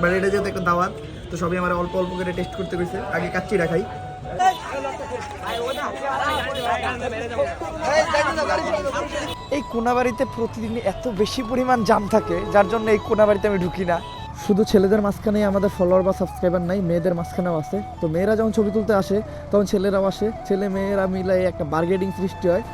But এটা যেহেতু একটা দাওয়াত তো সবই আমার অল্প অল্প করে টেস্ট করতে গেছে আগে কাচ্চি রাখাই। এই কোনাবাড়িতে প্রতিদিন এত বেশি পরিমাণ জাম থাকে যার জন্য এই কোনাবাড়িতে আমি ঢুকি না। শুধু ছেলেদের মাঝখানেই আমাদের ফলোয়ার বা সাবস্ক্রাইবার নাই মেয়েদের মাঝখানেও আছে। তো মেয়েরা যখন ছবি তুলতে আসে তখন ছেলেরাও আসে। ছেলে মেয়েরা মিলাই একটা বার্গেটিং সৃষ্টি হয়।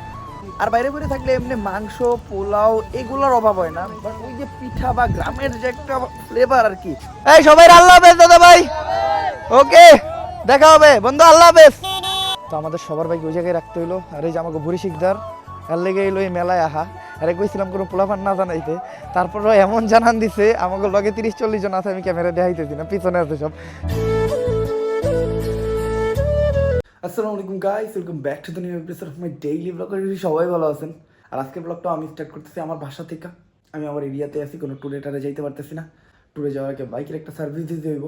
আর বাইরে বাইরে থাকলে এমনি মাংস পোলাও এগুলোর অভাব হয় না। বাট ওই যে পিঠা বা গ্রামের যে একটা ফ্লেভার আর কি। এই সবাই আল্লাহ হাফেজ দাদা ভাই। ওকে দেখা হবে। বন্ধু আল্লাহ হাফেজ। তো আমাদের সবার বাইক ওই জায়গায় রাখতে হইল। আর এই যে আমাকে ভুরি শিকদার আর লেগে এলো এই মেলায় আহা। আরে কইছিলাম কোনো পোলাপান না জানাইতে। তারপরও এমন জানান দিছে আমাকে লগে তিরিশ চল্লিশ জন আছে আমি ক্যামেরা দেখাইতেছি না পিছনে আছে সব। আসসালামু আলাইকুম guys welcome back to the new episode of my daily blog সবাই ভালো আছেন। আর আজকের ব্লগটা আমি স্টার্ট করতেছি আমার বাসা থেকে। আমি আমার এরিয়াতে আছি, কোনো ট্যুরে টারে যাইতে পারতেছি না। ট্যুরে যাওয়ার আগে বাইকের একটা সার্ভিস দিতে হইব।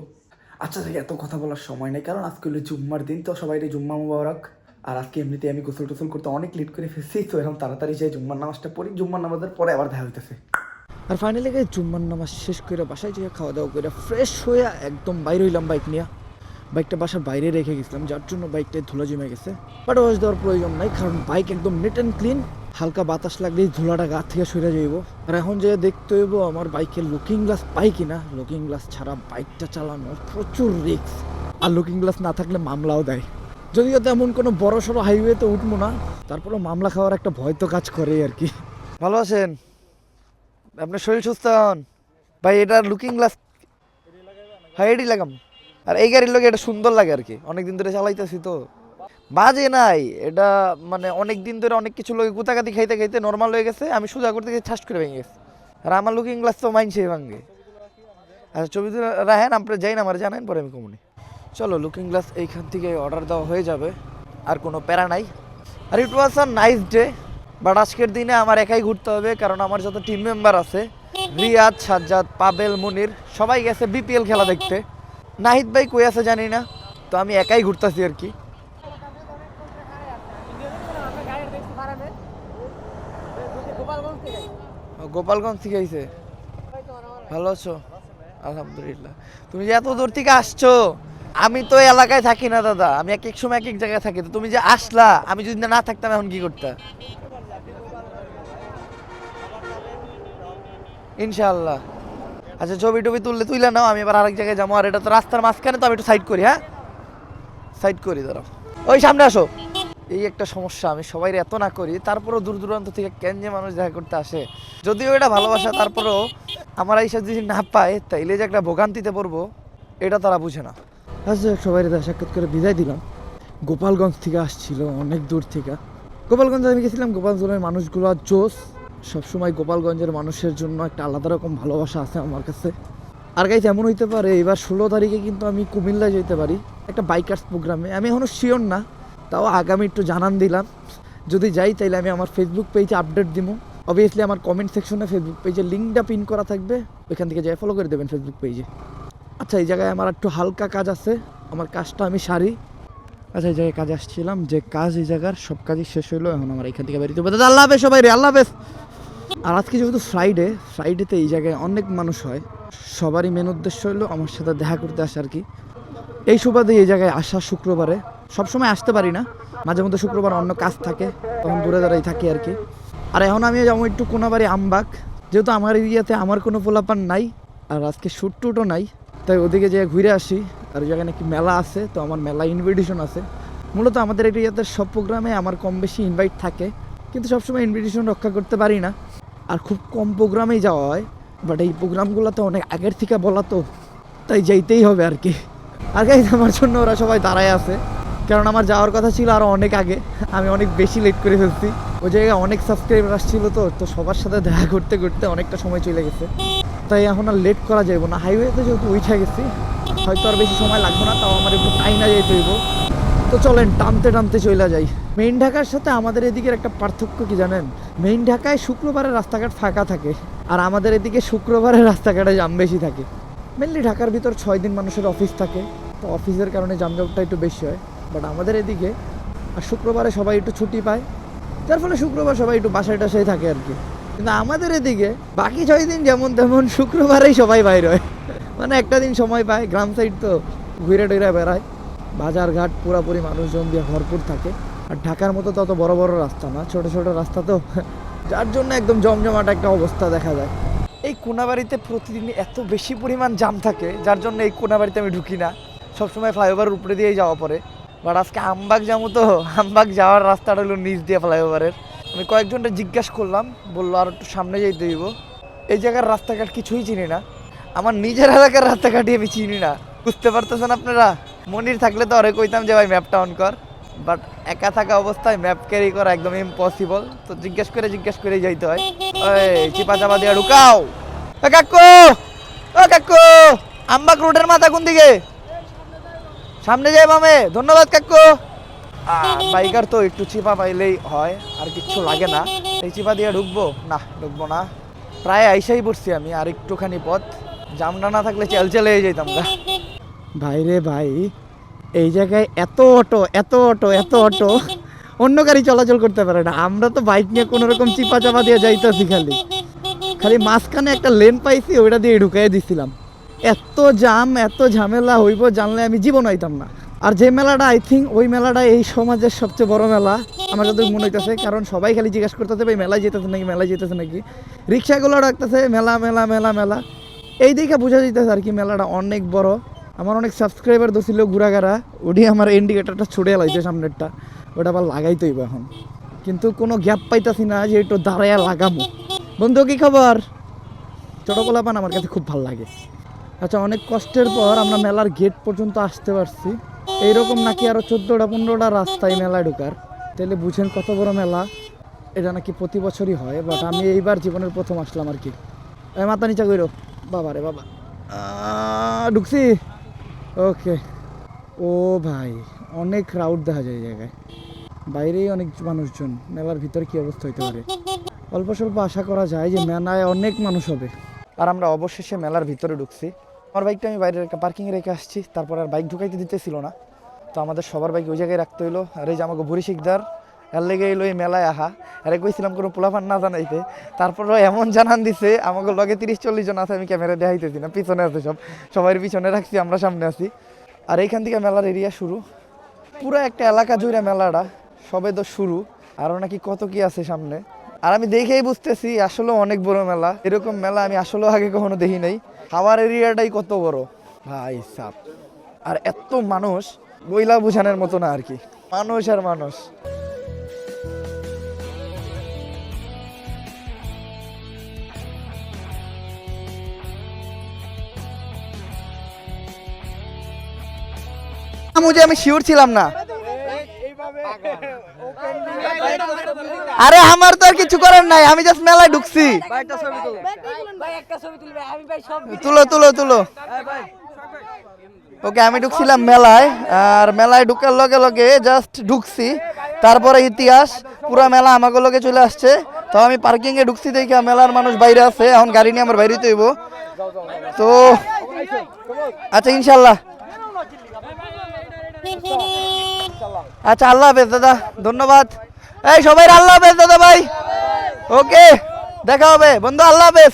আচ্ছা থেকে এত কথা বলার সময় নেই, কারণ আজকে হলো জুম্মার দিন, তো সবাই জুম্মা মুবারক। আর আজকে এমনিতে আমি গোসল টোসল করতে অনেক লেট করে ফেলছি, তো এরকম তাড়াতাড়ি যাই জুম্মার নামাজটা পড়ি। জুম্মার নামাজের পরে আবার দেখা হইতেছে। আর ফাইনালি গিয়ে জুম্মার নামাজ শেষ করে বাসায় যেয়ে খাওয়া দাওয়া করে ফ্রেশ হয়ে একদম বাইরে হইলাম বাইক নিয়ে। বাইকটা বাসার বাইরে রেখে গেছিলাম, যার জন্য বাইকটায় ধুলা জমে গেছে। বাট ওয়াশ দেওয়ার প্রয়োজন নাই, কারণ বাইক একদম নেট অ্যান্ড ক্লিন হালকা বাতাস লাগলেই ধুলাটা গা থেকে সরে যাইব। আর এখন যে দেখতে হইব, আমার বাইকের লুকিং গ্লাস পাই কিনা লুকিং গ্লাস ছাড়া বাইকটা চালানো প্রচুর রিস্ক আর লুকিং গ্লাস না থাকলে মামলাও দেয়। যদিও তেমন কোনো বড় সড়ো হাইওয়েতে উঠবো না, তারপরেও মামলা খাওয়ার একটা ভয় তো কাজ করে আর কি। ভালো আছেন? আপনার শরীর সুস্থ হন ভাই, এটা লুকিং গ্লাস হাইডি লাগাম আর এই গাড়ির লোক এটা সুন্দর লাগে আর কি। অনেকদিন ধরে চালাইতেছি তো। বাজে নাই। এটা মানে অনেক দিন ধরে অনেক কিছু লোক গুতাগাতি খাইতে খাইতে নর্মাল হয়ে গেছে। আমি সোজা করতে গিয়ে ঠাস করে ভেঙে গেছে। আর আমার লুকিং গ্লাস তো মাইনছে ভাঙ্গে। আচ্ছা ছবি রাখেন আপনি যাই না, আমার জানেন, পরে আমি কমুনি। চলো লুকিং গ্লাস এইখান থেকে অর্ডার দেওয়া হয়ে যাবে। আর কোনো প্যারা নাই। আর it was a nice day but আজকের দিনে আমার একাই ঘুরতে হবে, কারণ আমার যত টিম মেম্বার আছে, রিয়াদ, সাজ্জাদ, পাবেল, মুনির, সবাই গেছে বিপিএল খেলা দেখতে। নাহিদ ভাই কই আছে জানি না, তো আমি একাই ঘুরতেছি আর কি। গোপালগঞ্জ থেকে আইছে? ভালো আছো? আলহামদুলিল্লাহ। তুমি যে এত দূর থেকে আসছো, আমি তো এলাকায় থাকি না দাদা, আমি এক এক সময় এক এক জায়গায় থাকি, তো তুমি যে আসলা, আমি যদি না থাকতাম এখন কি করতে? ইনশাআল্লাহ। আচ্ছা ছবি টবি তুললে তুইলে নাও, আমি এবার আরেক জায়গায় যাব। আর এটা তো রাস্তার মাঝখানে, তো আমি একটু সাইড করি হ্যাঁ? সাইড করি ধরো ওই সামনে আসো। এই একটা সমস্যা, আমি সবাই এত না করি, তারপরেও দূর দূরান্ত থেকে কেন যে মানুষ দেখা করতে আসে? যদিও এটা ভালোবাসা, তারপরেও আমার এইসব যদি না পায়, তাইলে যে একটা ভোগান্তিতে পড়ব, এটা তারা বুঝে না। আচ্ছা সবাই দেখা সাক্ষাৎ করে বিদায় দিলাম। গোপালগঞ্জ থেকে আসছিল, অনেক দূর থেকে। গোপালগঞ্জে আমি গেছিলাম, গোপালগঞ্জের মানুষগুলো জোস। সবসময় গোপালগঞ্জের মানুষের জন্য একটা আলাদা রকম ভালোবাসা আছে আমার কাছে। আর গাইজ এমন হইতে পারে, এবার ষোলো তারিখে কিন্তু আমি কুমিল্লায় যেতে পারি, একটা বাইকার্স প্রোগ্রামে আমি এখনও শিওর না, তাও আগামী একটু জানান দিলাম। যদি যাই, তাইলে আমি আমার ফেসবুক পেজে আপডেট দিব অবভিয়াসলি আমার কমেন্ট সেকশনে ফেসবুক পেজে লিঙ্কটা পিন করা থাকবে। ওইখান থেকে যাই ফলো করে দেবেন ফেসবুক পেজে আচ্ছা এই জায়গায় আমার একটু হালকা কাজ আছে। আমার কাজটা আমি সারি। আচ্ছা এই জায়গায় কাজে আসছিলাম। যে কাজ, এই জায়গার সব কাজই শেষ হইল, এখন আমার এখান থেকে বেরিয়ে দাদা, আল্লাহ হাফেজ সবাই রে, আল্লাহ হাফেজ। আর আজকে যেহেতু ফ্রাইডে ফ্রাইডেতে এই জায়গায় অনেক মানুষ হয়। সবারই মেন উদ্দেশ্য হলো আমার সাথে দেখা করতে আসা আর কি। এই সুবাদে এই জায়গায় আসা শুক্রবারে। সবসময় আসতে পারি না। মাঝে মধ্যে শুক্রবার অন্য কাজ থাকে, তখন দূরে দাঁড়াই থাকি আর কি। আর এখন আমি যাব একটু কোনাবাড়ি আমবাগ। যেহেতু আমার এরিয়াতে আমার কোনো পোলাপান নাই, আর আজকে শ্যুট টুটও নাই, তাই ওদিকে যেয়ে ঘুরে আসি। আর জায়গায় নাকি মেলা আছে, তো আমার মেলা ইনভিটেশন আছে। মূলত আমাদের এরিয়াতে সব প্রোগ্রামে আমার কম বেশি ইনভাইট থাকে। কিন্তু সবসময় ইনভিটেশন রক্ষা করতে পারি না। আর খুব কম প্রোগ্রামেই যাওয়া হয় বাট এই প্রোগ্রামগুলো তো অনেক আগের থেকে বলা তো, তাই যাইতেই হবে আর কি। আর গাইজ আমার জন্য ওরা সবাই দাঁড়ায় আছে, কারণ আমার যাওয়ার কথা ছিল আরও অনেক আগে, আমি অনেক বেশি লেট করে ফেলছি। ওই জায়গায় অনেক সাবস্ক্রাইবার আসছিল তো তো সবার সাথে দেখা করতে করতে অনেকটা সময় চলে গেছে। তাই এখন আর লেট করা যাইব না। হাইওয়েতে যেহেতু উঠে গেছি, হয়তো আর বেশি সময় লাগবে না, তাও আমার একটু টাইনা যেতে হইব। তো চলেন, টানতে টানতে চলে যাই। মেইন ঢাকার সাথে আমাদের এদিকের একটা পার্থক্য কি জানেন? মেইন ঢাকায় শুক্রবারে রাস্তাঘাট ফাঁকা থাকে আর আমাদের এদিকে শুক্রবারে রাস্তাঘাটে জাম বেশি থাকে। মেনলি ঢাকার ভিতর ছয় দিন মানুষের অফিস থাকে, তো অফিসের কারণে জামজটটা একটু বেশি হয়। বাট আমাদের এদিকে, আর শুক্রবারে সবাই একটু ছুটি পায়, যার ফলে শুক্রবার সবাই একটু বাসায় টাসায় থাকে আর কি। কিন্তু আমাদের এদিকে, বাকি ছয় দিন যেমন তেমন শুক্রবারেই সবাই বাইর হয়। মানে একটা দিন সময় পায়, গ্রাম সাইড তো ঘুরে টুরে বেড়ায়। বাজার ঘাট পুরাপুরি মানুষজন দিয়ে ভরপুর থাকে। আর ঢাকার মতো তত বড় বড় রাস্তা না, ছোট ছোট রাস্তা তো। যার জন্য একদম জমজমাট একটা অবস্থা দেখা যায়। এই কোনাবাড়িতে প্রতিদিন এত বেশি পরিমাণ জাম থাকে, যার জন্য এই কোনাবাড়িতে আমি ঢুকি না। সবসময় ফ্লাইওভারের উপরে দিয়েই যাওয়া পড়ে। বাট আজকে আমবাগ যাব তো, আমবাগ যাওয়ার রাস্তাটা হলো নিচ দিয়ে ফ্লাইওভারের আমি কয়েকজনটা জিজ্ঞাসা করলাম, বলল আর একটু সামনে যাইতে দিব এই জায়গার রাস্তাঘাট কিছুই চিনি না। আমার নিজের এলাকার রাস্তাঘাটই আমি চিনি না। বুঝতে পারতেছেন আপনারা? মনির থাকলে তো আরে কইতাম যে, ভাই ম্যাপটা অন কর। বাট একা থাকা অবস্থায় ম্যাপ ক্যারি করা একদম ইম্পসিবল তো জিজ্ঞেস করে জিজ্ঞেস করে যাইতে হয়। ওই চিপা চাপা দিয়ে ঢুকাও। কাকু! ও কাকু! আমবাগ রোডের মাথা কোন দিকে? সামনে যাই মামে ধন্যবাদ কাকু। বাইকার তো একটু চিপা পাইলেই হয়, আর কিচ্ছু লাগে না। এই চিপা দিয়ে ঢুকবো? না ঢুকবো না। প্রায় আইসাই পড়ছি আমি, আর একটুখানি পথ। জামটা না থাকলে চেল চেলে যেতাম ভাই রে ভাই এই জায়গায় এত অটো এত অটো এত অটো। অন্য গাড়ি চলাচল করতে পারে না। আমরা তো বাইক নিয়ে কোনো রকম চিপা চাপা দিয়ে যাইতেছি খালি। খালি মাঝখানে একটা লেন পাইছি, ওইটা দিয়ে ঢুকাই দিছিলাম। এত জাম, এত ঝামেলা, হইব জানলে আমি জীবন হইতাম না। আর যে মেলাটা আই থিঙ্ক ওই মেলাটা এই সমাজের সবচেয়ে বড় মেলা। আমার যত মনে হইতেছে, কারণ সবাই খালি জিজ্ঞাসা করতেছে, ভাই, মেলায় যেতেছে নাকি, মেলায় যেতেছে নাকি? রিক্সাগুলো ডাকতেছে, মেলা মেলা মেলা মেলা। এই দিকে বোঝা যাইতেছে আর কি, মেলাটা অনেক বড়। আমার অনেক সাবস্ক্রাইবার দছিল ঘুরাগারা ওটি আমার ইন্ডিকেটারটা ছুটে লাইছে সামনেরটা। ওটা আবার লাগাইতেইব এখন। কিন্তু কোনো গ্যাপ পাইতাছি না যে একটু দাঁড়াইয়া লাগামো। বন্ধু, কি খবর? ছোটবেলা পান আমার কাছে খুব ভালো লাগে। আচ্ছা অনেক কষ্টের পর আমরা মেলার গেট পর্যন্ত আসতে পারছি। এইরকম নাকি আরও চোদ্দোটা, পনেরোটা রাস্তায় মেলায় ঢোকার। তাহলে বুঝেন কত বড় মেলা। এটা নাকি প্রতি বছরই হয় বাট আমি এইবার জীবনের প্রথম আসলাম আর কি। মাথা নিচা কইরো। বাবা। রে বাবা ঢুকছি। ওকে ও ভাই, অনেক ক্রাউড দেখা যায় জায়গায়। বাইরেই অনেক মানুষজন, মেলার ভিতরে কি অবস্থা হইতে পারে? অল্প স্বল্প আশা করা যায় যে মেলায় অনেক মানুষ হবে। আর আমরা অবশেষে মেলার ভিতরে ঢুকছি। আমার বাইকটা আমি বাইরে পার্কিংয়ে রেখে আসছি। তারপর আর বাইক ঢুকাইতে দিতেছিল না। তো আমাদের সবার বাইক ওই জায়গায় রাখতে হইল। আর এই যে আমাকে বুড়ি শিকদার এর লেগে এলো এই মেলায় আহা। আরে কইছিলাম কোনো পোলাপান না জানাইতে। তারপরও এমন জানান দিছে আমাকে লগে তিরিশ চল্লিশ জন আছে, আমি ক্যামেরা দেখাইতেছি না, পিছনে আছে সব। সবাই পিছনে রাখছি, আমরা সামনে আছি। আর এইখান থেকে মেলার এরিয়া শুরু। পুরো একটা এলাকা জুড়ে মেলাটা, সবে তো শুরু। আরও নাকি কত কি আছে সামনে। আর আমি দেখেই বুঝতেছি আসলে অনেক বড় মেলা। এরকম মেলা আমি আসলে আগে কখনো দেখি নাই। খাওয়ার এরিয়াটাই কত বড়। ভাই সাপ আর এত মানুষ বইলা বুঝানোর মতো না আর কি। মানুষ আর মানুষ। মুঝে আমি শিওর ছিলাম না। আরে আমার তো আর কিছু করার নাই, আমি জাস্ট মেলায় ঢুকছি। তুলো তুলো তুলো। ওকে আমি ঢুকছিলাম মেলায়, আর মেলায় ঢুকার লগে লগে জাস্ট ঢুকছি। তারপরে ইতিহাস, পুরো মেলা আমাকে লগে চলে আসছে। তো আমি পার্কিং এ ঢুকছি দেখি মেলার মানুষ বাইরে আছে, এখন গাড়ি নিয়ে আমার বাইরে তৈব তো আচ্ছা ইনশাল্লাহ। আচ্ছা আল্লাহ হাফেজ, দাদা, ধন্যবাদ। এই, সবাই আল্লাহ হাফেজ, দাদা ভাই। ওকে, দেখা হবে। বন্ধু, আল্লাহ হাফেজ।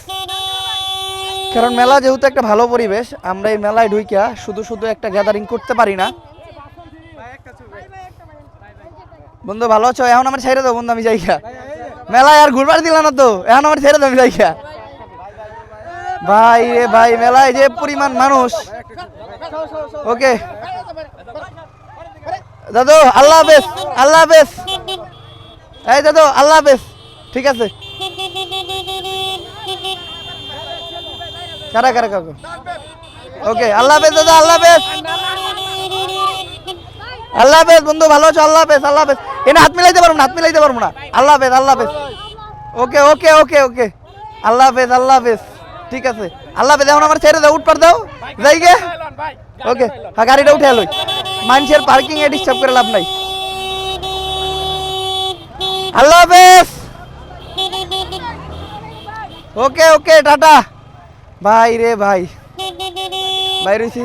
কারণ মেলা যেহেতু একটা ভালো পরিবেশ, আমরা এই মেলায় ঢুইকা শুধু শুধু একটা গ্যাদারিং করতে পারি না। বন্ধু, ভালো আছো? এখন আমার ছেড়ে দাও, বন্ধু, আমি যাইখা মেলায় আর ঘুরবার দিলা না তো? এখন আমার ছেড়ে দাও, আমি যাইখা ভাই রে ভাই, মেলায় যে পরিমাণ মানুষ। ওকে। দাদু, আল্লাহ হাফেজ আল্লাহ হাফেজ। এই দাদু, আল্লাহ হাফেজ। ঠিক আছে। কারা কারা কাকু ওকে আল্লাহ হাফেজ দাদা, আল্লাহ হাফেজ। আল্লাহ হাফেজ, বন্ধু ভালো আছো? আল্লাহ হাফেজ আল্লাহ হাফেজ। এনে হাত মিলাইতে পারব না, হাত মিলাইতে পারব না। আল্লাহ হাফেজ আল্লাহ হাফেজ। ওকে ওকে ওকে ওকে আল্লাহ হাফেজ আল্লাহ হাফেজ। ঠিক আছে। আল্লাহ হাফেজ, এখন আমার ছেড়ে দাও উঠ পার দাও। যাই গে। ওকে হ্যাঁ গাড়িটা উঠে এলোই মানুষের পার্কিং এ ডিস্টার্ব করে লাভ নাই। আল্লাহ হাফেজ ওকে ওকে টাটা। ভাই রে ভাই। ভাই রয়েছি।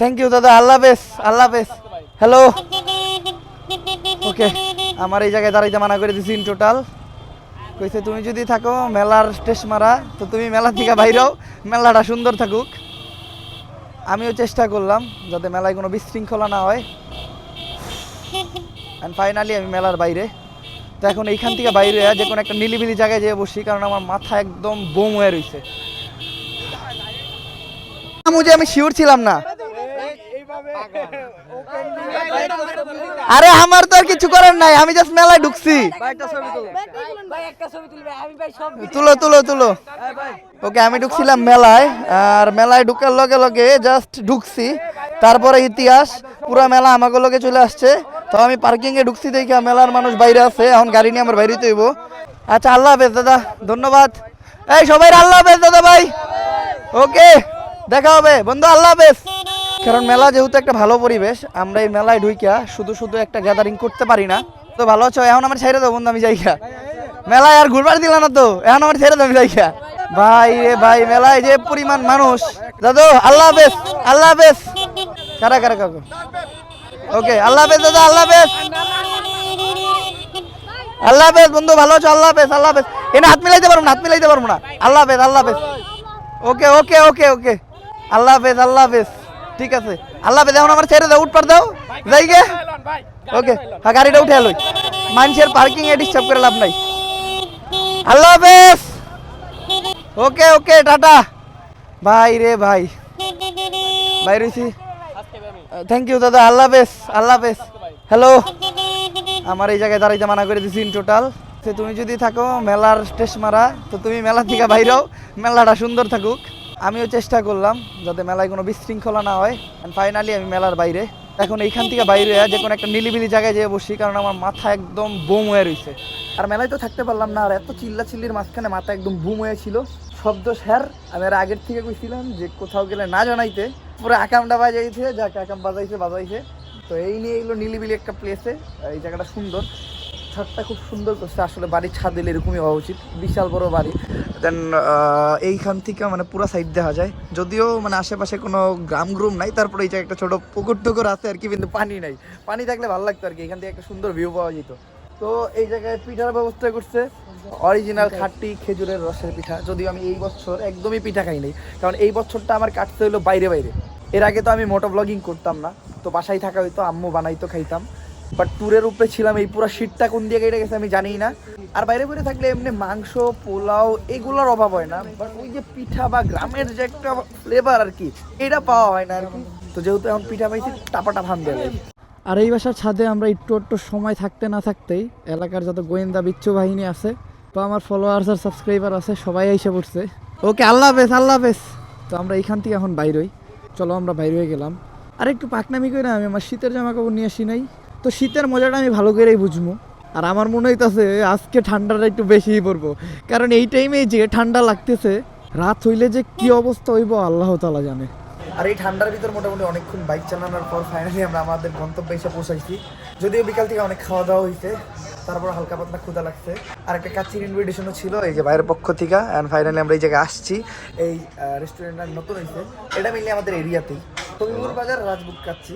থ্যাংক ইউ দাদা। আল্লাহ হাফেজ আল্লাহ হাফেজ। হ্যালো ওকে আমার এই জায়গায় দাঁড়াইতে মানা করে দিছি ইন টোটাল কইছে, তুমি যদি থাকো মেলার স্টেশ মারা, তো তুমি মেলা থেকে বাইরেও মেলাটা সুন্দর থাকুক। আমিও চেষ্টা করলাম যাতে মেলায় কোনো বিশৃঙ্খলা না হয়। অ্যান্ড ফাইনালি আমি মেলার বাইরে। তো এখন এইখান থেকে বাইরে যে কোনো একটা নিলিবিলি জায়গায় যেয়ে বসি, কারণ আমার মাথা একদম বোম হয়ে রয়েছে আমি শিওর ছিলাম না। আরে আমার তো আর কিছু করার নাই, আমি জাস্ট মেলায় ঢুকছি। তুলো তুলো তুলো। ওকে, আমি ঢুকছিলাম মেলায়, আর মেলায় ঢুকার লগে লগে জাস্ট ঢুকছি। তারপরে ইতিহাস, পুরো মেলা আমাকে লগে চলে আসছে। তো আমি পার্কিং এ ঢুকছি দেখি মেলার মানুষ বাইরে আছে, এখন গাড়ি নিয়ে আমার বাইরে তৈব। আচ্ছা আল্লাহ হাফেজ, দাদা, ধন্যবাদ। এই, সবাই, আল্লাহ হাফেজ, দাদা ভাই। ওকে, দেখা হবে। বন্ধু, আল্লাহ হাফেজ। কারণ মেলা যেহেতু একটা ভালো পরিবেশ, আমরা এই মেলায় ঢুইকা শুধু শুধু একটা গ্যাদারিং করতে পারি না। তো ভালো আছো? এখন আমার ছেড়ে দাও বন্ধু, আমি যাইকা মেলায় আর ঘুরবার দিল না তো, এখন আমার ছেড়ে দাও, আমি যাইকা ভাই রে ভাই, মেলায় যে পরিমাণ মানুষ। দাদু, আল্লাহ হাফেজ আল্লাহ হাফেজ। কারা কারা কাকু ওকে, আল্লাহ হাফেজ দাদা, আল্লাহ হাফেজ। আল্লাহ হাফেজ, বন্ধু, ভালো আছো? আল্লাহ হাফেজ আল্লাহ হাফেজ। এনে হাত মিলাইতে পারব না, হাত মিলাইতে পারব না। আল্লাহ হাফেজ আল্লাহ হাফেজ। ওকে ওকে ওকে ওকে। আল্লাহ হাফেজ আল্লাহ হাফেজ। ঠিক আছে। আল্লাহ এখন আমার ছেড়ে দাও উঠ পার দাও। যাই গে। ওকে হ্যাঁ গাড়িটা উঠে আলোই মানুষের পার্কিং এ ডিস্টার্ব করে লাভ নাই। আল্লাহ হাফেজ। Okay okay, tata. ভাই রে ভাই। ভাই রয়েছি থ্যাংক ইউ দাদা। আল্লাহ হাফেজ আল্লাহ হাফেজ। হ্যালো আমার এই জায়গায় দাঁড়াইতে মানা করে দিছি ইন টোটাল তুমি যদি থাকো মেলার স্টেশ মারা, তো তুমি মেলা থেকে বাইরেও মেলাটা সুন্দর থাকুক। আমিও চেষ্টা করলাম যাতে মেলায় কোনো বিশৃঙ্খলা না হয়। অ্যান্ড ফাইনালি আমি মেলার বাইরে। এখন এইখান থেকে বাইরে যে কোনো একটা নিলিবিলি জায়গায় যেয়ে বসি, কারণ আমার মাথা একদম বোম হয়ে রয়েছে আর মেলায় তো থাকতে পারলাম না, আর এত চিল্লা চিল্লির মাঝখানে মাথা একদম বুম হয়েছিল শব্দ স্যার আমি আর আগের থেকে কইছিলাম যে কোথাও গেলে না জানাইতে। পুরো আকামটা বাজাইছে, যাকে আকাম বাজাইছে বাজাইছে। তো এই নিয়ে এগুলো নিলিবিলি একটা প্লেসে এই জায়গাটা সুন্দর। ছাদটা খুব সুন্দর করছে। আসলে বাড়ির ছাদ দিলে এরকমই হওয়া উচিত। বিশাল বড় বাড়ি। দেন এইখান থেকে মানে পুরো সাইড দেখা যায়। যদিও মানে আশেপাশে কোনো গ্রাম গ্রুম নাই, তারপরে এই জায়গায় একটা ছোটো পুকুর টুকুর আছে আর কি, কিন্তু পানি নাই। পানি থাকলে ভালো লাগতো আর কি, এখান থেকে একটা সুন্দর ভিউ পাওয়া যেত। তো এই জায়গায় পিঠার ব্যবস্থা করছে। অরিজিনাল খাট্টি খেজুরের রসের পিঠা। যদিও আমি এই বছর একদমই পিঠা খাই নাই। কারণ এই বছরটা আমার কাটতে হলো বাইরে বাইরে। এর আগে তো আমি মোটো ব্লগিং করতাম না। তো বাসায় থাকা হইতো, আম্মু বানাইতো, খাইতাম। বাট ট্যুরের উপরে ছিলাম এই পুরো শীতটা কোন দিয়ে কেটে গেছে আমি জানি না। আর বাইরে বাইরে থাকলে এমনি মাংস, পোলাও এগুলোর অভাব হয় না। বাট ওই যে পিঠা বা গ্রামের যে একটা ফ্লেভার আর কি, এটা পাওয়া হয় না আর কি। তো যেহেতু এখন পিঠা পাইছি, টাপাটা ভান দেবে আর এই বাসার ছাদে আমরা একটু একটু সময় থাকতে না থাকতেই এলাকার যত গোয়েন্দা বিচ্ছু বাহিনী আছে, তো আমার ফলোয়ার্স আর সাবস্ক্রাইবার আছে, সবাই এসে পড়ছে। ওকে, আল্লাহ হাফেজ আল্লাহ হাফেজ। তো আমরা এখান থেকে এখন বাইরই চলো আমরা বাইরে হয়ে গেলাম। আর একটু পাকনামি করে আমি আমার শীতের জামা কাপড় নিয়ে আসি নাই। তো শীতের মজাটা আমি ভালো করেই বুঝব। আর আমার মনে হইতাছে, আজকে ঠান্ডাটা একটু বেশিই পড়ব। কারণ এই টাইমে যে ঠান্ডা লাগতেছে, রাত হইলে যে কি অবস্থা হইব, আল্লাহ তালা জানে। আর এই ঠান্ডার ভিতর মোটামুটি অনেকক্ষণ বাইক চালানোর পর ফাইনালি আমরা আমাদের গন্তব্যে এসে পৌঁছাইছি। যদিও বিকাল থেকে অনেক খাওয়া দাওয়া হয়েছে তারপর হালকা পাতলা ক্ষুদা লাগছে। আর একটা কাচ্চির ইনভিটেশনও ছিল, এই যে বাইরের পক্ষ থেকে অ্যান্ড ফাইনালি আমরা এই জায়গায় আসছি, এই রেস্টুরেন্টটা নতুন হয়েছে এটা মিলিয়ে আমাদের এরিয়াতেই। তবিবুর বাজার রাজবুক কাচ্ছি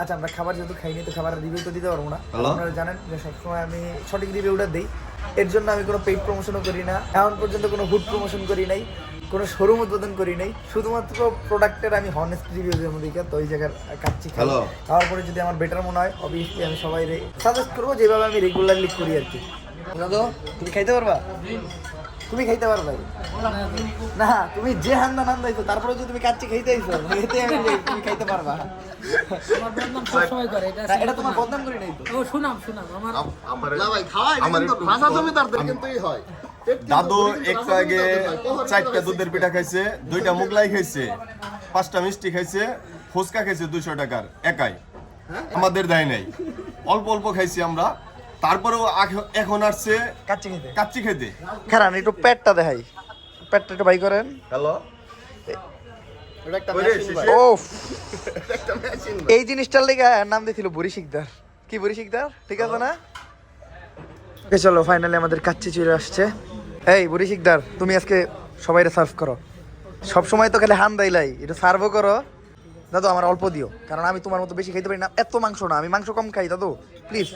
আচ্ছা আমরা খাবার যেহেতু খাইনি তো খাবারের রিভিউ তো দিতে পারব না। আপনারা জানেন যে সবসময় আমি সঠিক রিভিউটা দিই। এর জন্য আমি কোনো পেইড প্রমোশনও করি না। এখন পর্যন্ত কোনো হুড প্রমোশন করি নাই কোনো শোরুম উদ্বোধন করি নাই। শুধুমাত্র প্রোডাক্টের আমি হনেস্ট রিভিউ দেবো দিকে তো ওই জায়গার কাচ্ছি খাই। খাওয়ার পরে যদি আমার বেটার মনে হয় অবভিয়াসলি আমি সবাই সাজেস্ট করব যেভাবে আমি রেগুলারলি করি আর কি। দাদু তুমি খাইতে পারবা? তুমি খাইতে পারবা না তুমি যে হান্দা নান্দাইছো তারপরে যদি তুমি কাচ্চি খাইতে আইছো এতে আমি তুমি খাইতে পারবা। আমার বদনাম সবসময় করে এটা তোমার বদনাম করি নাই তো। ও শুনাম শুনাম আমার আমার না ভাই খাওয়াই কিন্তু ভাষা জমিদারদের কিন্তুই হয়। দাদু একটু আগে চারটা দুধের পিঠা খাইছে দুইটা মুগলাই খাইছে পাঁচটা মিষ্টি খাইছে ফুচকা খাইছে দুইশো টাকার একাই। আমাদের দেয় নাই। অল্প অল্প খাইছি আমরা। তারপরেও এখন আসছে কাচ্চি খাইতে কাচ্চি খেতে। খারান একটু পেটটা দেখাই। পেটটা একটু বাই করেন। হ্যালো? এটা একটা ওরে, মেশিন ভাই। ও এটা একটা মেশিন এই জিনিসটার লেগে নাম দিয়েছিল বুড়ি শিকদার। কি বুড়ি শিকদার? ঠিক আছে না? চলো ফাইনালি আমাদের কাচ্চি চলে আসছে। এই বুড়ি শিকদার তুমি আজকে সবাই সার্ভ করো। সব সময় তো খালি হান দাইলাই একটু সার্ভও করো। দাদু আমার অল্প দিও কারণ আমি তোমার মতো বেশি খাইতে পারি না। এত মাংস না আমি মাংস কম খাই দাদু। প্লিজ।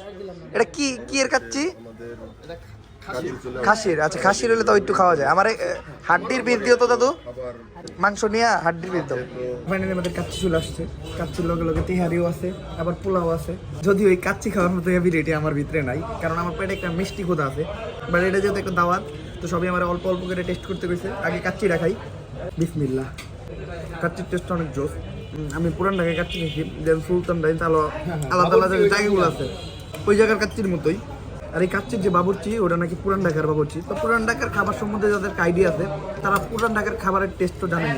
এটা কি কি এর কাচ্চি? খাসির। আচ্ছা খাসির হলে তো একটু খাওয়া যায়। আমার হাড্ডির পিস দিও তো দাদু। মাংস নিয়ে হাড্ডির পিস দাও। ফাইনালি আমাদের কাচ্চি চলে আসছে। কাচ্চির লগে লগে তিহারিও আছে আবার পোলাও আছে। যদিও এই কাচ্চি খাওয়ার মতো হেভিরিটি আমার ভিতরে নাই কারণ আমার পেটে একটা মিষ্টি খোদা আছে। বাট এটা যেহেতু একটা দাওয়াত তো সবই আমার অল্প অল্প করে টেস্ট করতে গেছে আগে কাচ্চি রাখাই বিসমিল্লাহ। কাচ্চির টেস্ট অনেক উম, আমি পুরান ঢাকায় কাচ্চি খেয়েছি দেন সুলতান ডাইন আলো আলাদা আলাদা যে জায়গাগুলো আছে। ওই জায়গার কাচ্চির মতোই। আর এই কাচ্চির যে বাবুর্চি, ওটা নাকি পুরান ঢাকার বাবুর্চি। তো পুরান ঢাকার খাবার সম্বন্ধে যাদের আইডিয়া আছে, তারা পুরান ঢাকার খাবারের টেস্ট তো জানেন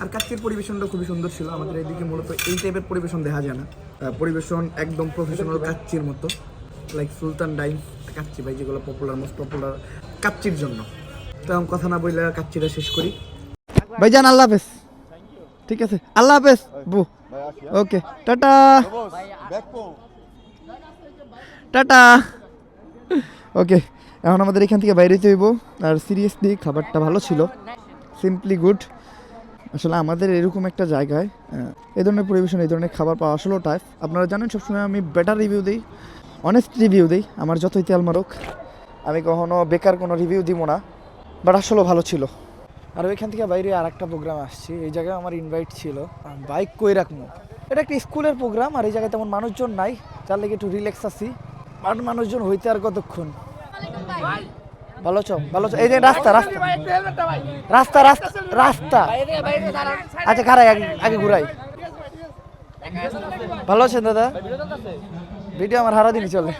আর কাচ্চির পরিবেশনটা খুবই সুন্দর ছিল। আমাদের এদিকে মূলত এই টাইপের পরিবেশন দেখা যায় না। পরিবেশন একদম প্রফেশনাল কাচ্চির মতো। লাইক সুলতান ডাইন কাচ্চি ভাই, যেগুলো পপুলার মোস্ট পপুলার কাচ্চির জন্য। তো আমি কথা না বললে কাচ্চিটা শেষ করি। ভাইজান, আল্লাহ হাফেজ। ঠিক আছে। আল্লাহ হাফেজ, বু। ওকে, টাটা। টাটা। ওকে, এখন আমাদের এখান থেকে বাইরে হইব আর সিরিয়াসলি খাবারটা ভালো ছিল। সিম্পলি গুড আসলে আমাদের এরকম একটা জায়গায় এই ধরনের পরিবেশন, এই ধরনের খাবার পাওয়া আসলেও টাইপ আপনারা জানেন, সবসময় আমি বেটার রিভিউ দিই অনেস্ট রিভিউ দিই, আমার যতই তেল মারুক। আমি কখনো বেকার কোনো রিভিউ দিব না বাট আসলেও ভালো ছিল। আর ওইখান থেকে বাইরে আর একটা প্রোগ্রাম আসছি। এই জায়গায় আমার ইনভাইট ছিল। বাইক কই রাখব? এটা একটা স্কুলের প্রোগ্রাম আর এই জায়গায় তেমন মানুষজন নাই। তার লেগে একটু রিল্যাক্স আছি। বাট মানুষজন হইতে আর কতক্ষণ? ভালো চ ভালো চ এই যে রাস্তা রাস্তা। রাস্তা রাস্তা রাস্তা। আচ্ছা খারাই আগে আগে ঘুরাই। ভালো আছেন দাদা? ভিডিও আমার হারা দিনই চলে।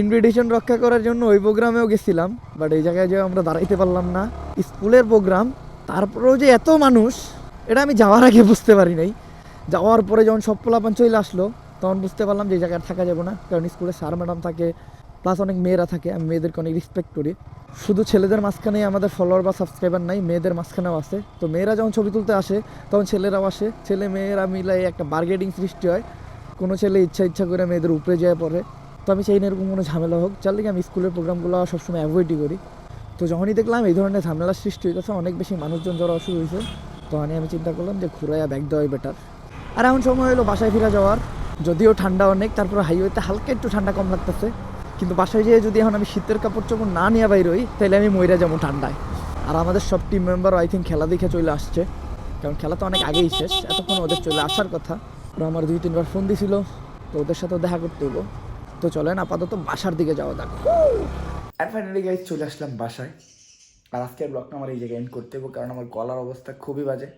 ইনভিটেশন রক্ষা করার জন্য ওই প্রোগ্রামেও গেছিলাম বাট এই জায়গায় যে আমরা দাঁড়াইতে পারলাম না। স্কুলের প্রোগ্রাম তারপরেও যে এত মানুষ, এটা আমি যাওয়ার আগে বুঝতে পারি নাই। যাওয়ার পরে যখন সব পোলাপান চলে আসলো, তখন বুঝতে পারলাম যে এই জায়গায় থাকা যাবে না, কারণ স্কুলে স্যার ম্যাডাম থাকে প্লাস অনেক মেয়েরা থাকে, আমি মেয়েদেরকে অনেক রেসপেক্ট করি। শুধু ছেলেদের মাঝখানে আমাদের ফলোয়ার বা সাবস্ক্রাইবার নাই, মেয়েদের মাঝখানেও আছে। তো মেয়েরা যখন ছবি তুলতে আসে, তখন ছেলেরাও আসে। ছেলে মেয়েরা মিলে একটা বার্গেটিং সৃষ্টি হয়। কোনো ছেলে ইচ্ছা ইচ্ছা করে মেয়েদের উপরে যায় পড়ে। তো আমি চাই না এরকম কোনো ঝামেলা হোক লিগে আমি স্কুলের প্রোগ্রামগুলো সবসময় অ্যাভয়েডই করি। তো যখনই দেখলাম এই ধরনের ঝামেলার সৃষ্টি হইতেছে, অনেক বেশি মানুষজন যারা অসুখ হয়েছে তখন আমি চিন্তা করলাম যে ঘুরাইয়া ব্যাগ দেওয়াই বেটার আর এখন সময় হলো বাসায় ফিরে যাওয়ার। যদিও ঠান্ডা অনেক, তারপর হাইওয়েতে হালকা একটু ঠান্ডা কম লাগতেছে। কিন্তু বাসায় যেয়ে যদি এখন আমি শীতের কাপড় চোপড় না নিয়ে বাইরই তাহলে আমি মইরা যাব ঠান্ডায়। আর আমাদের সব টিম মেম্বার আই থিঙ্ক খেলা দেখে চলে আসছে। কারণ খেলা তো অনেক আগেই শেষ, এতক্ষণ ওদের চলে আসার কথা। ওরা আমার দুই, তিনবার ফোন দিছিল, তো ওদের সাথেও দেখা করতে হইব। তো চলেন আপাতত বাসার দিকে যাওয়া যাক। আর ফাইনালি গাইজ চলে আসলাম বাসায়। আর আজকের ব্লগটা আমার এই জায়গায় এন্ড করতে হবে কারণ আমার গলার অবস্থা খুবই বাজে।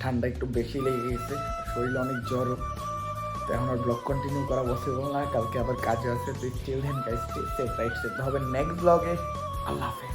ঠান্ডা একটু বেশি লেগে গেছে, শরীরে অনেক জ্বর। তো এখন আর ব্লগ কন্টিনিউ করা পসিবল না, কালকে আবার কাজে আছে, তো still hand guys stay safe right safe হবে নেক্সট ব্লগে আল্লাহ হাফেজ।